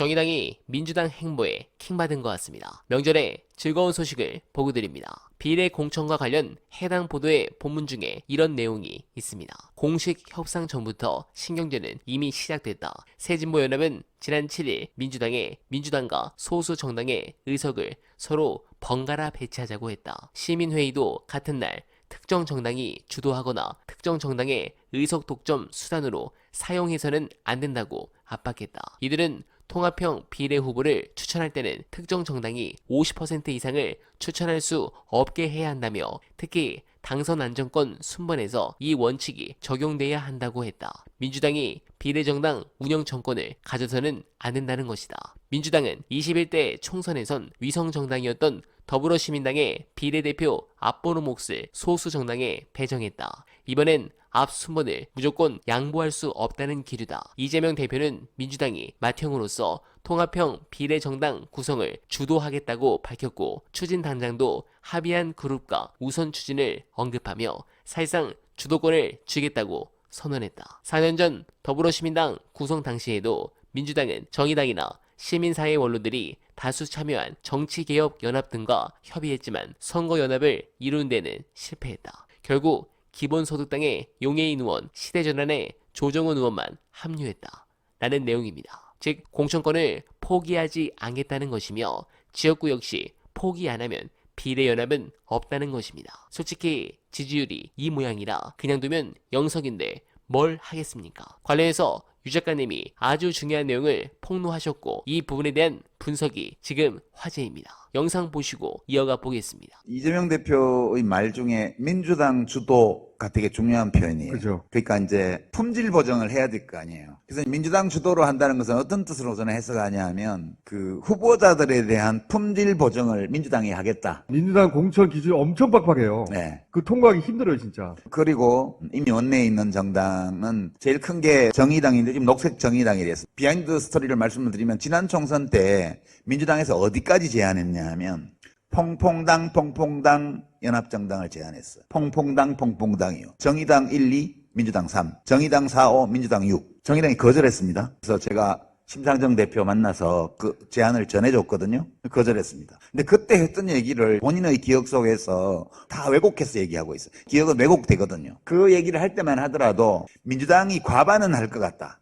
정의당이 민주당 행보에 킹받은 것 같습니다. 명절에 즐거운 소식을 보고 드립니다. 비례 공천과 관련 해당 보도의 본문 중에 이런 내용이 있습니다. 공식 협상 전부터 신경전은 이미 시작됐다. 새진보연합은 지난 7일 민주당에 민주당과 소수 정당의 의석을 서로 번갈아 배치하자고 했다. 시민회의도 같은 날 특정 정당이 주도하거나 특정 정당의 의석 독점 수단으로 사용해서는 안 된다고 압박했다. 이들은 통합형 비례 후보를 추천할 때는 특정 정당이 50% 이상을 추천할 수 없게 해야 한다며 특히 당선 안정권 순번에서 이 원칙이 적용돼야 한다고 했다. 민주당이 비례정당 운영 정권을 가져서는 안 된다는 것이다. 민주당은 21대 총선에선 위성정당이었던 더불어시민당의 비례대표 앞번호 몫을 소수정당에 배정했다. 이번엔 앞 순번을 무조건 양보할 수 없다는 기류다. 이재명 대표는 민주당이 맏형으로서 통합형 비례정당 구성을 주도하겠다고 밝혔고 추진단장도 합의한 그룹과 우선 추진을 언급하며 사실상 주도권을 쥐겠다고 선언했다. 4년 전 더불어시민당 구성 당시에도 민주당은 정의당이나 시민사회 원로들이 다수 참여한 정치개혁연합 등과 협의했지만 선거연합을 이루는 데는 실패했다. 결국 기본소득당의 용해인 의원, 시대전환의 조정훈 의원만 합류했다. 라는 내용입니다. 즉 공천권을 포기하지 않겠다는 것이며 지역구 역시 포기 안 하면 비례연합은 없다는 것입니다. 솔직히 지지율이 이 모양이라 그냥 두면 영석인데 뭘 하겠습니까? 관련해서 유 작가님이 아주 중요한 내용을 폭로하셨고 이 부분에 대한 분석이 지금 화제입니다. 영상 보시고 이어가 보겠습니다. 이재명 대표의 말 중에 민주당 주도가 되게 중요한 표현이에요. 그죠. 러니까 이제 품질 보정을 해야 될 거 아니에요. 그래서 민주당 주도로 한다는 것은 어떤 뜻으로 저는 해석하냐 하면 그 후보자들에 대한 품질 보정을 민주당이 하겠다. 민주당 공천 기준이 엄청 빡빡해요. 네. 그 통과하기 힘들어요, 진짜. 그리고 이미 원내에 있는 정당은 제일 큰 게 정의당인데 지금 녹색 정의당이 됐어. 비하인드 스토리를 말씀을 드리면 지난 총선 때 민주당에서 어디까지 제안했냐 하면 퐁퐁당 퐁퐁당 연합정당을 제안했어요. 퐁퐁당 퐁퐁당이요. 정의당 1, 2, 민주당 3. 정의당 4, 5, 민주당 6. 정의당이 거절했습니다. 그래서 제가 심상정 대표 만나서 그 제안을 전해줬거든요. 거절했습니다. 근데 그때 했던 얘기를 본인의 기억 속에서 다 왜곡해서 얘기하고 있어요. 기억은 왜곡되거든요. 그 얘기를 할 때만 하더라도 민주당이 과반은 할 것 같다.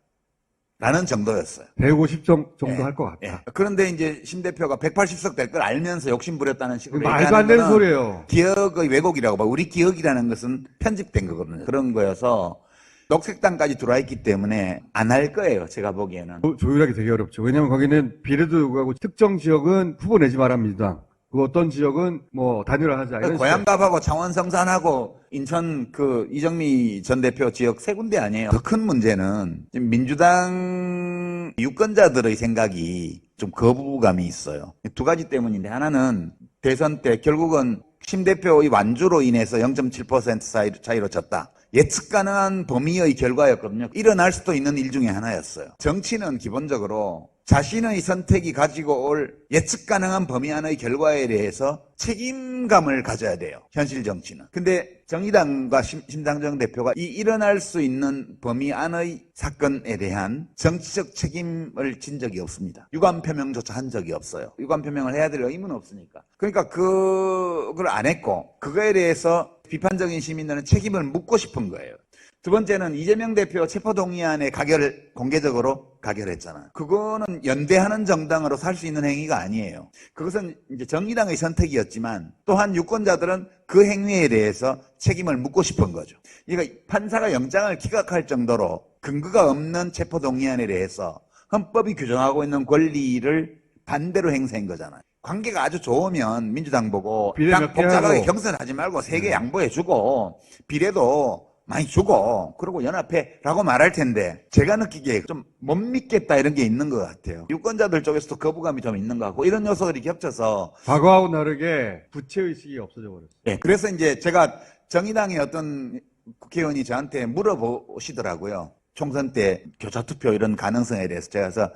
라는 정도였어요. 150점 정도 예, 할 것 같다. 예. 그런데 이제 심 대표가 180석 될 걸 알면서 욕심 부렸다는 그 식으로 말도 안 되는 소리예요. 기억의 왜곡이라고 봐. 우리 기억이라는 것은 편집된 거거든요. 그런 거여서 녹색당까지 들어와 있기 때문에 안 할 거예요. 제가 보기에는. 조- 조율하기 되게 어렵죠. 왜냐면 거기는 비례도 요구하고 특정 지역은 후보 내지 민주당. 그 어떤 지역은 뭐 단일화하자. 이런 식으로. 고양갑하고 창원 성산하고 인천 그 이정미 전 대표 지역 세 군데 아니에요. 더 큰 문제는 지금 민주당 유권자들의 생각이 좀 거부감이 있어요. 두 가지 때문인데 하나는 대선 때 결국은 심 대표의 완주로 인해서 0.7% 차이- 차이로 졌다. 예측 가능한 범위의 결과였거든요. 일어날 수도 있는 일 중에 하나였어요. 정치는 기본적으로 자신의 선택이 가지고 올 예측 가능한 범위 안의 결과에 대해서 책임감을 가져야 돼요. 현실 정치는. 근데 정의당과 심, 심상정 대표가 이 일어날 수 있는 범위 안의 사건에 대한 정치적 책임을 진 적이 없습니다. 유감 표명조차 한 적이 없어요. 유감 표명을 해야 될 의무는 없으니까. 그러니까 그걸 안 했고 그거에 대해서 비판적인 시민들은 책임을 묻고 싶은 거예요. 두 번째는 이재명 대표 체포동의안의 가결을 공개적으로 가결했잖아요. 그거는 연대하는 정당으로 살 수 있는 행위가 아니에요. 그것은 이제 정의당의 선택이었지만 또한 유권자들은 그 행위에 대해서 책임을 묻고 싶은 거죠. 그러니까 판사가 영장을 기각할 정도로 근거가 없는 체포동의안에 대해서 헌법이 규정하고 있는 권리를 반대로 행사한 거잖아요. 관계가 아주 좋으면 민주당 보고 몇개 복잡하게. 경선하지 말고 세개 양보해주고 비례도 많이 주고 그리고 연합해라고 말할 텐데 제가 느끼기에 좀 못 믿겠다 이런 게 있는 것 같아요. 유권자들 쪽에서도 거부감이 좀 있는 것 같고 이런 요소들이 겹쳐서 과거하고 다르게 부채 의식이 없어져 버렸어요. 예, 그래서 이제 제가 정의당의 어떤 국회의원이 저한테 물어보시더라고요. 총선 때 교차 투표 이런 가능성에 대해서 제가 그래서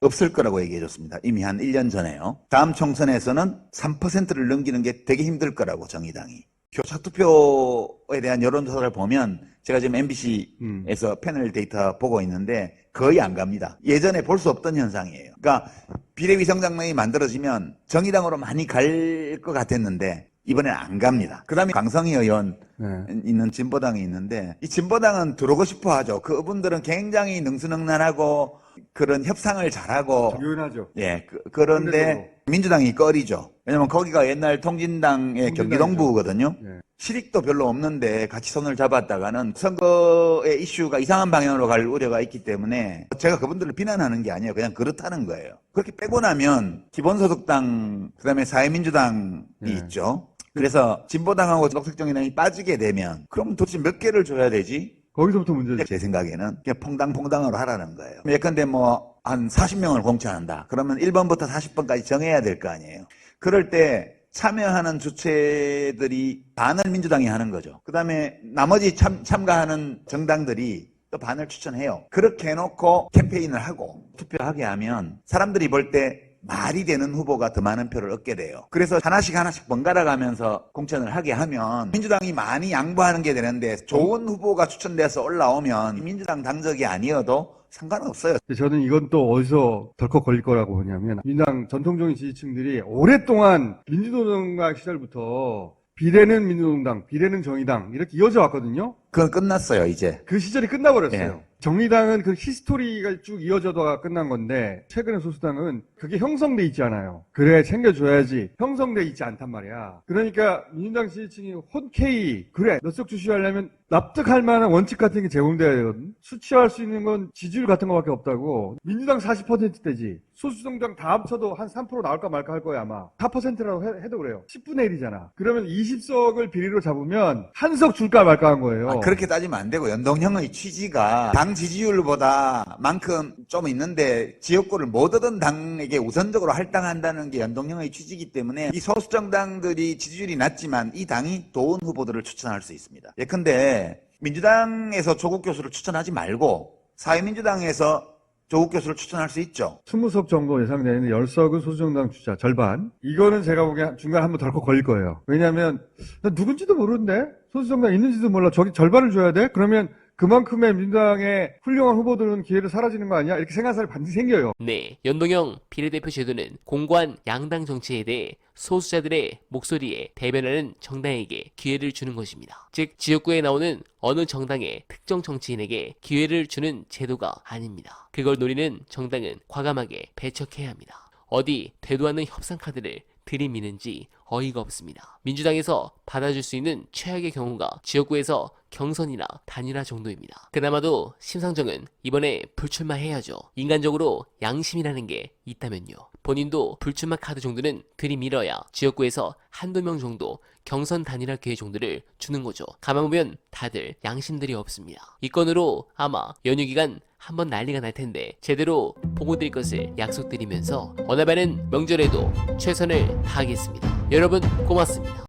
없을 거라고 얘기해 줬습니다. 이미 한 1년 전에요. 다음 총선에서는 3%를 넘기는 게 되게 힘들 거라고 정의당이. 교착투표에 대한 여론조사를 보면 제가 지금 MBC에서 음. 패널 데이터 보고 있는데 거의 안 갑니다. 예전에 볼 수 없던 현상이에요. 그러니까 비례위성장면이 만들어지면 정의당으로 많이 갈 것 같았는데 이번엔 안 갑니다. 그 다음에 강성희 의원 네. 있는 진보당이 있는데 이 진보당은 들어오고 싶어 하죠. 그분들은 굉장히 능수능란하고 그런 협상을 잘하고 유연하죠. 예, 그, 그런데. 민주당이 꺼리죠. 왜냐면 거기가 옛날 통진당의 통진당이죠. 경기동부거든요. 예. 실익도 별로 없는데 같이 손을 잡았다가는 선거의 이슈가 이상한 방향으로 갈 우려가 있기 때문에 제가 그분들을 비난하는 게 아니에요. 그냥 그렇다는 거예요. 그렇게 빼고 나면 기본소득당, 그 다음에 사회민주당이 네. 있죠. 그래서 진보당하고 녹색정의당이 빠지게 되면 그럼 도대체 몇 개를 줘야 되지? 거기서부터 문제죠. 제 생각에는 퐁당퐁당으로 하라는 거예요. 예컨대 뭐 한 40명을 공천한다. 그러면 1번부터 40번까지 정해야 될 거 아니에요. 그럴 때 참여하는 주체들이 반을 민주당이 하는 거죠. 그 다음에 나머지 참, 참가하는 정당들이 또 반을 추천해요. 그렇게 해놓고 캠페인을 하고 투표하게 하면 사람들이 볼때 말이 되는 후보가 더 많은 표를 얻게 돼요. 그래서 하나씩 하나씩 번갈아 가면서 공천을 하게 하면 민주당이 많이 양보하는 게 되는데 좋은 후보가 추천돼서 올라오면 민주당 당적이 아니어도 상관없어요. 저는 이건 또 어디서 덜컥 걸릴 거라고 보냐면 민주당 전통적인 지지층들이 오랫동안 민주노동당 시절부터 비례는 민주노동당, 비례는 정의당 이렇게 이어져 왔거든요. 그건 끝났어요, 이제. 그 시절이 끝나버렸어요. 예. 정의당은 그 히스토리가 쭉 이어져다가 끝난 건데 최근에 소수당은 그게 형성돼 있지 않아요. 그래 챙겨줘야지 형성돼 있지 않단 말이야. 그러니까 민주당 지지층이 혼쾌히 그래 몇석 주시하려면 납득할 만한 원칙 같은 게 제공돼야 되거든. 수치할 수 있는 건 지지율 같은 거밖에 없다고. 민주당 40%대지. 소수정당 다 합쳐도 한 3% 나올까 말까 할 거야 아마. 4%라고 해, 도 그래요. 10분의 1이잖아. 그러면 20석을 비리로 잡으면 한 석 줄까 말까 한 거예요. 아, 그렇게 따지면 안 되고 연동형의 취지가 당 지지율보다 만큼 좀 있는데 지역구를 못 얻은 당에게 우선적으로 할당한다는 게 연동형의 취지이기 때문에 이 소수 정당들이 지지율이 낮지만 이 당이 좋은 후보들을 추천할 수 있습니다. 예컨대 민주당에서 조국 교수를 추천하지 말고 사회민주당에서 조국 교수를 추천할 수 있죠. 20석 정도 예상되는 10석은 소수정당 주자 절반. 이거는 제가 보기엔 중간에 한번 덜컥 걸릴 거예요. 왜냐하면 나 누군지도 모르는데 소수정당 있는지도 몰라. 저기 절반을 줘야 돼? 그러면 그만큼의 민주당의 훌륭한 후보들은 기회를 사라지는 거 아니야? 이렇게 생각할 사람이 반드시 생겨요. 네, 연동형 비례대표 제도는 공고한 양당 정치에 대해 소수자들의 목소리에 대변하는 정당에게 기회를 주는 것입니다. 즉, 지역구에 나오는 어느 정당의 특정 정치인에게 기회를 주는 제도가 아닙니다. 그걸 노리는 정당은 과감하게 배척해야 합니다. 어디 되도 않는 협상 카드를 들이미는지 어이가 없습니다. 민주당에서 받아줄 수 있는 최악의 경우가 지역구에서 경선이나 단일화 정도입니다. 그나마도 심상정은 이번에 불출마해야죠. 인간적으로 양심이라는 게 있다면요. 본인도 불출마 카드 정도는 들이밀어야 지역구에서 한두 명 정도 경선 단일화 기회 정도를 주는 거죠. 가만 보면 다들 양심들이 없습니다. 이 건으로 아마 연휴 기간 한번 난리가 날 텐데 제대로 보고 드릴 것을 약속드리면서 어나바는 명절에도 최선을 다하겠습니다. 여러분 고맙습니다.